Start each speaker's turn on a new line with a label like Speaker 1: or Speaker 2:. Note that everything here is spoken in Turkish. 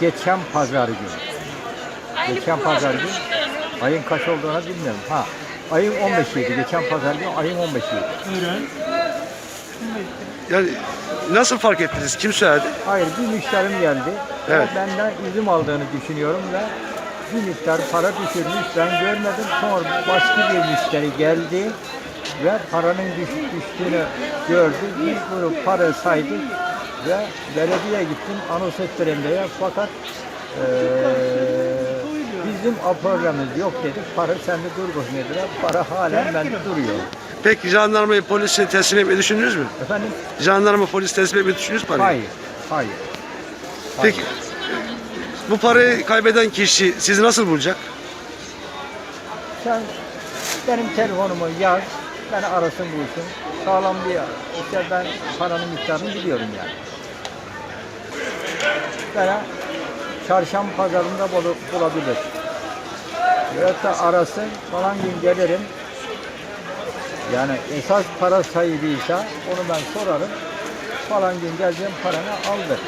Speaker 1: Geçen pazar günü. Geçen pazar günü. Ayın kaç olduğunu bilmiyorum. Ha. Ayın 15'iydi. Geçen pazar günü ayın 15'iydi. Ürün.
Speaker 2: Yani nasıl fark ettiniz? Kim söyledi?
Speaker 1: Hayır bir müşterim geldi.
Speaker 2: Evet.
Speaker 1: Benden üzüm aldığını düşünüyorum ve bir miktar para düşürmüş. Ben görmedim. Sonra başka bir müşteri geldi ve paranın düş, düştüğünü gördü. Biz bunu para saydık ve belediye gittim anons ettireyim diye. Fakat eee, bizim aporlamız yok dedik. Para sende dur dediler. Para halen bende duruyor.
Speaker 2: Peki jandarmayı polise teslim etmeyi düşündünüz mü?
Speaker 1: Efendim?
Speaker 2: Jandarma polis teslim etmeyi düşündünüz mü parayı?
Speaker 1: Hayır. Hayır.
Speaker 2: Peki bu parayı kaybeden kişi sizi nasıl bulacak?
Speaker 1: Sen benim telefonumu yaz, beni arasın bulsun. Sağlam bir işte ben paranın miktarını biliyorum yani. Bana çarşamba pazarında bulabilir. Da arasın falan gün gelirim. Yani esas para sahibiyse onu ben sorarım. Falan gün geleceğim paranı aldır.